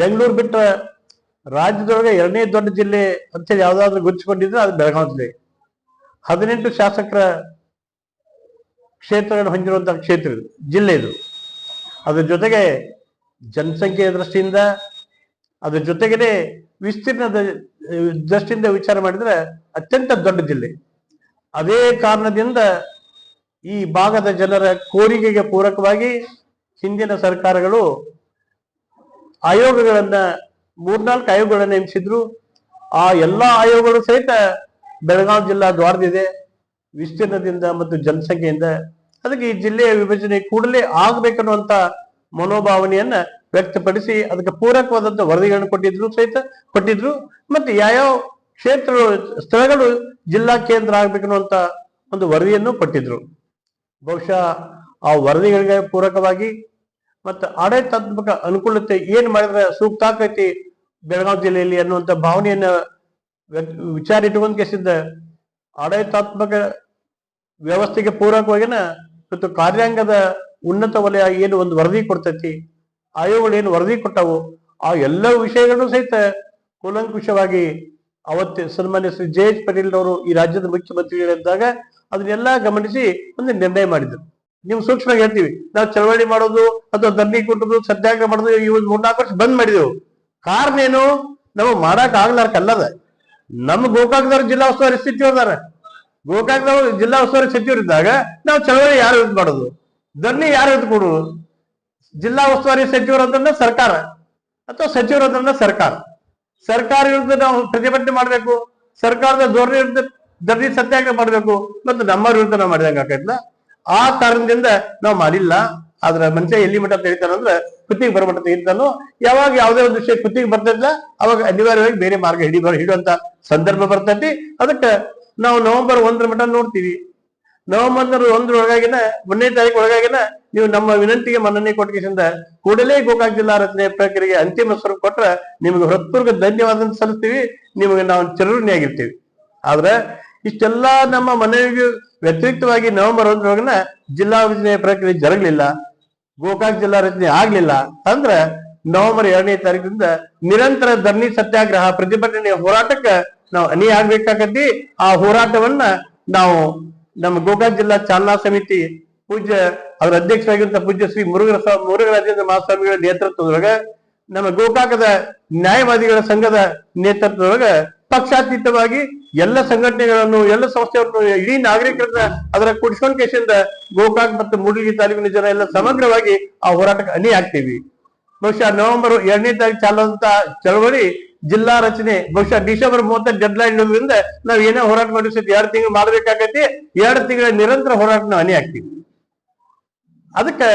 ಬೆಂಗಳೂರು ಬಿಟ್ಟರೆ ರಾಜ್ಯದೊಳಗೆ ಎರಡನೇ ದೊಡ್ಡ ಜಿಲ್ಲೆ ಅಂತೇಳಿ ಯಾವ್ದಾದ್ರು ಗುರುತಿಸಿಕೊಂಡಿದ್ರೆ ಅದು ಬೆಳಗಾವಿ ಜಿಲ್ಲೆ. ಹದಿನೆಂಟು ಶಾಸಕರ ಕ್ಷೇತ್ರಗಳನ್ನು ಹೊಂದಿರುವಂತಹ ಕ್ಷೇತ್ರ ಇದು, ಜಿಲ್ಲೆ ಇದು. ಅದ್ರ ಜೊತೆಗೆ ಜನಸಂಖ್ಯೆಯ ದೃಷ್ಟಿಯಿಂದ, ಅದ್ರ ಜೊತೆಗೇನೆ ವಿಸ್ತೀರ್ಣದ ದೃಷ್ಟಿಯಿಂದ ವಿಚಾರ ಮಾಡಿದ್ರೆ ಅತ್ಯಂತ ದೊಡ್ಡ ಜಿಲ್ಲೆ. ಅದೇ ಕಾರಣದಿಂದ ಈ ಭಾಗದ ಜನರ ಕೋರಿಕೆಗೆ ಪೂರಕವಾಗಿ ಹಿಂದಿನ ಸರ್ಕಾರಗಳು ಆಯೋಗಗಳನ್ನ, ಮೂರ್ನಾಲ್ಕು ಆಯೋಗಗಳನ್ನ ನೇಮಿಸಿದ್ರು. ಆ ಎಲ್ಲಾ ಆಯೋಗಗಳು ಸಹಿತ ಬೆಳಗಾವಿ ಜಿಲ್ಲಾ ದ್ವಾರದಿದೆ. ವಿಸ್ತೀರ್ಣದಿಂದ ಮತ್ತು ಜನಸಂಖ್ಯೆಯಿಂದ. ಅದಕ್ಕೆ ಈ ಜಿಲ್ಲೆಯ ವಿಭಜನೆ ಕೂಡಲೇ ಆಗ್ಬೇಕನ್ನುವಂತ ಮನೋಭಾವನೆಯನ್ನ ವ್ಯಕ್ತಪಡಿಸಿ ಅದಕ್ಕೆ ಪೂರಕವಾದಂತ ವರದಿಗಳನ್ನು ಕೊಟ್ಟಿದ್ರು ಸಹಿತ ಕೊಟ್ಟಿದ್ರು. ಮತ್ತೆ ಯಾವ್ಯಾವ ಕ್ಷೇತ್ರ ಸ್ಥಳಗಳು ಜಿಲ್ಲಾ ಕೇಂದ್ರ ಆಗ್ಬೇಕನ್ನುವಂತ ಒಂದು ವರದಿಯನ್ನು ಕೊಟ್ಟಿದ್ರು. ಬಹುಶಃ ಆ ವರದಿಗಳಿಗೆ ಪೂರಕವಾಗಿ ಮತ್ತು ಆಡಳಿತಾತ್ಮಕ ಅನುಕೂಲತೆ ಏನ್ ಮಾಡಿದ್ರೆ ಸೂಕ್ತ ಆಕೈತಿ ಬೆಳಗಾವಿ ಜಿಲ್ಲೆಯಲ್ಲಿ ಅನ್ನುವಂತ ಭಾವನೆಯನ್ನ ವಿಚಾರ ಇಟ್ಕೊಂಡ್ ಕೇಸಿದ್ದ ಆಡಳಿತಾತ್ಮಕ ವ್ಯವಸ್ಥೆಗೆ ಪೂರಕವಾಗಿನ ಮತ್ತು ಕಾರ್ಯಾಂಗದ ಉನ್ನತ ವಲಯ ಏನು ಒಂದು ವರದಿ ಕೊಡ್ತೈತಿ, ಆಯೋಗಗಳು ಏನು ವರದಿ ಕೊಟ್ಟವು ಆ ಎಲ್ಲ ವಿಷಯಗಳು ಸಹಿತ ಕೂಲಂಕುಷವಾಗಿ ಅವತ್ತು ಸನ್ಮಾನ್ಯ ಶ್ರೀ ಜೆ ಎಚ್ ಪಟೇಲ್ ಅವರು ಈ ರಾಜ್ಯದ ಮುಖ್ಯಮಂತ್ರಿಗಳಿದ್ದಾಗ ಅದನ್ನೆಲ್ಲ ಗಮನಿಸಿ ಒಂದು ನಿರ್ಣಯ ಮಾಡಿದ್ರು. ನೀವು ಸೂಕ್ಷ್ಮವಾಗಿ ಹೇಳ್ತೀವಿ. ನಾವು ಚಳವಳಿ ಮಾಡೋದು ಅಥವಾ ಧರಣಿ ಕೊಟ್ಟದು ಸತ್ಯಾಗ್ರಹ ಮಾಡೋದು ಒಂದು ಮೂರ್ನಾಲ್ಕು ವರ್ಷ ಬಂದ್ ಮಾಡಿದೆವು. ಕಾರಣ ಏನು? ನಾವು ಮಾಡಕ್ ಆಗ್ಲಾರ್ಕಲ್ಲದ ನಮ್ಮ ಗೋಕಾಕ್ದವ್ರ ಜಿಲ್ಲಾ ಉಸ್ತುವಾರಿ ಸಚಿವ ಅದಾರ ಗೋಕಾಕದವರು ಜಿಲ್ಲಾ ಉಸ್ತುವಾರಿ ಸಚಿವರು ಇದ್ದಾಗ ನಾವು ಚಳವಳಿ ಯಾರು ಯುದ್ಧ ಮಾಡೋದು? ಧರಣಿ ಯಾರು ಯುದ್ಧ ಕೊಡುದು? ಜಿಲ್ಲಾ ಉಸ್ತುವಾರಿ ಸಚಿವರು ಅಂದ್ರೆ ಸರ್ಕಾರ ಅಥವಾ ಸಚಿವರು ಅಂದ್ರೆ ಸರ್ಕಾರ? ಸರ್ಕಾರ ವಿರುದ್ಧ ನಾವು ಪ್ರತಿಭಟನೆ ಮಾಡಬೇಕು. ಸರ್ಕಾರದ ಧೋರಣೆ ವಿರುದ್ಧ ಧರಣಿ ಸತ್ಯಾಗ್ರಹ ಮಾಡಬೇಕು. ಮತ್ತು ನಮ್ಮ ವಿರುದ್ಧ ನಾವು ಮಾಡಿದಂಗ ಆಕೈತ್ಲ ಆ ಕಾರಣದಿಂದ ನಾವು ಮಾಡಿಲ್ಲ. ಆದ್ರ ಮನುಷ್ಯ ಎಲ್ಲಿ ಮಟ್ಟ ತೆಗಿತಾನಂದ್ರ ಕೃತಿಗೆ ಬರಮಟ್ಟ ತೆಗಿತಾನೋ ಯಾವಾಗ ಯಾವುದೇ ಒಂದು ವಿಷಯ ಕೃತಿಗೆ ಬರ್ತದಿಲ್ಲ ಅವಾಗ ಅನಿವಾರ್ಯವಾಗಿ ಬೇರೆ ಮಾರ್ಗ ಹಿಡಿ ಬರ ಹಿಡುವಂತ ಸಂದರ್ಭ ಬರ್ತೈತಿ. ಅದಕ್ಕೆ ನಾವು ನವೆಂಬರ್ ಒಂದರ ಮಟ್ಟ ನೋಡ್ತೀವಿ. ನವೆಂಬರ್ ಒಂದ್ರ ಒಳಗಾಗಿನ, ಒಂದನೇ ತಾರೀಕು ಒಳಗಾಗಿನ, ನೀವು ನಮ್ಮ ವಿನಂತಿಗೆ ಮನ್ನಣೆ ಕೊಟ್ಟಿಗೆಸಿಂದ ಕೂಡಲೇ ಗೋಕಾಕ್ ಜಿಲ್ಲಾ ರಚನೆ ಪ್ರಕ್ರಿಯೆಗೆ ಅಂತಿಮ ಸ್ವರೂಪ ಕೊಟ್ರ ನಿಮಗೆ ಹೃತ್ಪೂರ್ವಕ ಧನ್ಯವಾದ ಸಲ್ಲಿಸ್ತೀವಿ. ನಿಮಗೆ ನಾವು ಚಿರಋಣಿಯಾಗಿರ್ತೀವಿ. ಆದ್ರೆ ಇಷ್ಟೆಲ್ಲ ನಮ್ಮ ಮನವಿಗೆ ವ್ಯತಿರಿಕ್ತವಾಗಿ ನವೆಂಬರ್ ಒಂದರೊಳಗನ ಜಿಲ್ಲಾ ವಿಭಜನೆ ಪ್ರಕ್ರಿಯೆ ಜರಗಲಿಲ್ಲ. ಗೋಕಾಕ್ ಜಿಲ್ಲಾ ರಚನೆ ಆಗ್ಲಿಲ್ಲ. ಅಂದ್ರ ನವೆಂಬರ್ ಎರಡನೇ ತಾರೀಕಿನಿಂದ ನಿರಂತರ ಧರಣಿ ಸತ್ಯಾಗ್ರಹ ಪ್ರತಿಭಟನೆ ಹೋರಾಟಕ್ಕೆ ನಾವು ಅನಿ ಆಗ್ಬೇಕಾಗತ್ತಿ ಆ ಹೋರಾಟವನ್ನ ನಾವು ನಮ್ಮ ಗೋಕಾಕ್ ಜಿಲ್ಲಾ ಚಾಲನಾ ಸಮಿತಿ ಪೂಜ್ಯ, ಅವರ ಅಧ್ಯಕ್ಷರಾಗಿರುವಂತ ಪೂಜ್ಯ ಶ್ರೀ ಮುರುಘರ ಮುರುಘರಾಜೇಂದ್ರ ಮಹಾಸ್ವಾಮಿಗಳ ನೇತೃತ್ವದೊಳಗ, ನಮ್ಮ ಗೋಕಾಕದ ನ್ಯಾಯವಾದಿಗಳ ಸಂಘದ ನೇತೃತ್ವದೊಳಗ ಪಕ್ಷಾತೀತವಾಗಿ ಎಲ್ಲ ಸಂಘಟನೆಗಳನ್ನು, ಎಲ್ಲ ಸಂಸ್ಥೆಗಳನ್ನು, ಇಡೀ ನಾಗರಿಕರನ್ನ ಅದರ ಕುಡಿಸ್ಕೊಂಡ್ ಕೇಸಿಂದ ಗೋಕಾಕ್ ಮತ್ತು ಮೂಡಲಗಿ ತಾಲೂಕಿನ ಜನ ಎಲ್ಲ ಸಮಗ್ರವಾಗಿ ಆ ಹೋರಾಟಕ್ಕೆ ಅನಿ ಆಗ್ತೀವಿ ಬಹುಶಃ ನವೆಂಬರ್ ಎರಡನೇ ತಾರೀಕು ಚಾಲುವಂತ ಚಳವಳಿ ಜಿಲ್ಲಾ ರಚನೆ, ಬಹುಶಃ ಡಿಸೆಂಬರ್ ಮೂವತ್ತ ಡೆಡ್ ಲೈನ್ ನಾವ್ ಏನೇ ಹೋರಾಟ ಮಾಡಿಸಿ ಎರಡು ತಿಂಗಳು ಮಾಡ್ಬೇಕಾಗೈತಿ ಎರಡು ತಿಂಗಳ ನಿರಂತರ ಹೋರಾಟ ನಾವು ಅಣಿ ಹಾಕ್ತೀವಿ. ಅದಕ್ಕೆ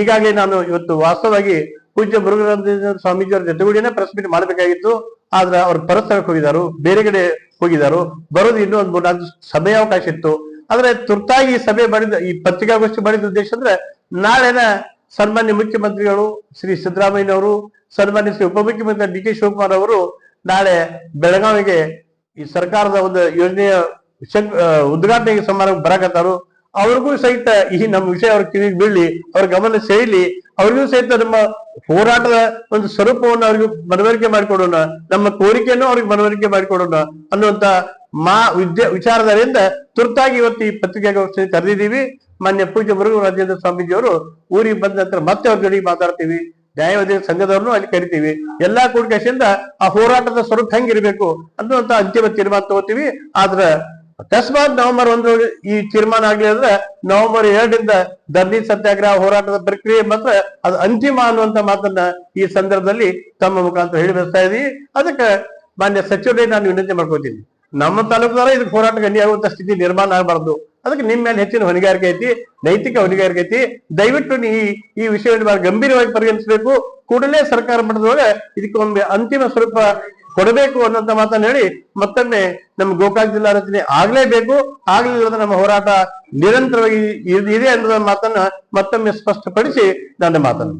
ಈಗಾಗಲೇ ನಾನು ಇವತ್ತು ವಾಸ್ತವವಾಗಿ ಪೂಜ್ಯ ಮುರುಘರಂಜನ ಸ್ವಾಮೀಜಿಯವರ ಜೊತೆಗೂಡಿನೇ ಪ್ರೆಸ್ ಮೀಟ್ ಮಾಡಬೇಕಾಗಿತ್ತು. ಆದ್ರೆ ಅವ್ರು ಪರಸ್ಥಳಕ್ಕೆ ಹೋಗಿದಾರು, ಬೇರೆ ಕಡೆ ಹೋಗಿದಾರು, ಬರೋದು ಇನ್ನೂ ಒಂದು ಮೂರ್ನಾಲ್ಕು ಸಮಯಾವಕಾಶ ಇತ್ತು. ಆದ್ರೆ ತುರ್ತಾಗಿ ಈ ಸಭೆ ಮಾಡಿದ, ಈ ಪತ್ರಿಕಾಗೋಷ್ಠಿ ಮಾಡಿದ ಉದ್ದೇಶ ಅಂದ್ರೆ ನಾಳೆನ ಸನ್ಮಾನ್ಯ ಮುಖ್ಯಮಂತ್ರಿಗಳು ಶ್ರೀ ಸಿದ್ದರಾಮಯ್ಯನವರು, ಸನ್ಮಾನ್ಯ ಶ್ರೀ ಉಪಮುಖ್ಯಮಂತ್ರಿ ಡಿ ಕೆ ಶಿವಕುಮಾರ್ ಅವರು ನಾಳೆ ಬೆಳಗಾವಿಗೆ ಈ ಸರ್ಕಾರದ ಒಂದು ಯೋಜನೆಯ ಉದ್ಘಾಟನೆಗೆ ಸಮಾರಂಭ ಬರಕತ್ತಾರು. ಅವ್ರಿಗೂ ಸಹಿತ ಈ ನಮ್ಮ ವಿಷಯ ಅವ್ರ ಕಿವಿಗೆ ಬೀಳಿ ಅವ್ರ ಗಮನ ಸೆಳೀಲಿ ಅವ್ರಿಗೂ ಸಹಿತ ನಮ್ಮ ಹೋರಾಟದ ಒಂದು ಸ್ವರೂಪವನ್ನು ಅವ್ರಿಗೆ ಮನವರಿಕೆ ಮಾಡಿಕೊಡೋಣ, ನಮ್ಮ ಕೋರಿಕೆಯನ್ನು ಅವ್ರಿಗೆ ಮನವರಿಕೆ ಮಾಡಿಕೊಡೋಣ ಅನ್ನುವಂತ ಮಾ ವಿದ್ಯ ವಿಚಾರದಿಂದ ತುರ್ತಾಗಿ ಇವತ್ತು ಈ ಪತ್ರಿಕಾಗೋಷ್ಠಿ ಕರೆದಿದ್ದೀವಿ. ಮಾನ್ಯ ಪೂಜೆ ಮುರುಘ ರಾಜೇಂದ್ರ ಸ್ವಾಮೀಜಿಯವರು ಊರಿಗೆ ಬಂದ ನಂತರ ಮತ್ತೆ ಅವ್ರ ಜೊತೆಗೆ ಮಾತಾಡ್ತೀವಿ. ನ್ಯಾಯವಾದಿ ಸಂಘದವ್ರನ್ನು ಅಲ್ಲಿ ಕರಿತೀವಿ. ಎಲ್ಲಾ ಕೂಡಿಕೆಯಿಂದ ಆ ಹೋರಾಟದ ಸ್ವರೂಪ ಹೆಂಗಿರ್ಬೇಕು ಅನ್ನುವಂತ ಅಂತಿಮ ತೀರ್ಮಾನ ತಗೋತೀವಿ. ಆದ್ರ ಅಕಸ್ಮಾತ್ ನವೆಂಬರ್ ಒಂದು ಈ ತೀರ್ಮಾನ ಆಗ್ಲಿ ಅಂದ್ರೆ ನವೆಂಬರ್ ಎರಡರಿಂದ ಧರಣಿ ಸತ್ಯಾಗ್ರಹ ಹೋರಾಟದ ಪ್ರಕ್ರಿಯೆ ಮಾತ್ರ ಅದು ಅಂತಿಮ ಅನ್ನುವಂತ ಮಾತನ್ನ ಈ ಸಂದರ್ಭದಲ್ಲಿ ತಮ್ಮ ಮುಖಾಂತರ ಹೇಳಿ ಬರ್ತಾ ಇದೀವಿ ಅದಕ್ಕೆ ಮಾನ್ಯ ಸಚಿವರೇ ನಾನು ವಿನಂತಿ ಮಾಡ್ಕೋತೀನಿ ನಮ್ಮ ತಾಲೂಕದಾರ ಇದಕ್ಕೆ ಹೋರಾಟಕ್ಕೆ ಅನ್ಯಾಗುವಂತ ಸ್ಥಿತಿ ನಿರ್ಮಾಣ ಆಗಬಾರ್ದು. ಅದಕ್ಕೆ ನಿಮ್ಮ ಮೇಲೆ ಹೆಚ್ಚಿನ ಹೊಣೆಗಾರಿಕೆ ಐತಿ, ನೈತಿಕ ಹೊಣೆಗಾರಿಕೆ ಐತಿ. ದಯವಿಟ್ಟು ಈ- ಈ ವಿಷಯವನ್ನು ಬಹಳ ಗಂಭೀರವಾಗಿ ಪರಿಗಣಿಸಬೇಕು. ಕೂಡಲೇ ಸರ್ಕಾರ ಮಟ್ಟದೊಳಗೆ ಇದಕ್ಕೊಮ್ಮೆ ಅಂತಿಮ ಸ್ವರೂಪ ಕೊಡಬೇಕು ಅನ್ನೋಂತ ಮಾತನ್ನ ಹೇಳಿ ಮತ್ತೊಮ್ಮೆ ನಮ್ಮ ಗೋಕಾಕ್ ಜಿಲ್ಲಾ ರಚನೆ ಆಗ್ಲೇಬೇಕು, ಆಗ್ಲಿಲ್ಲದ ನಮ್ಮ ಹೋರಾಟ ನಿರಂತರವಾಗಿ ಇದೆ ಅನ್ನೋದ ಮಾತನ್ನ ಮತ್ತೊಮ್ಮೆ ಸ್ಪಷ್ಟಪಡಿಸಿ ನನ್ನ ಮಾತನ್ನು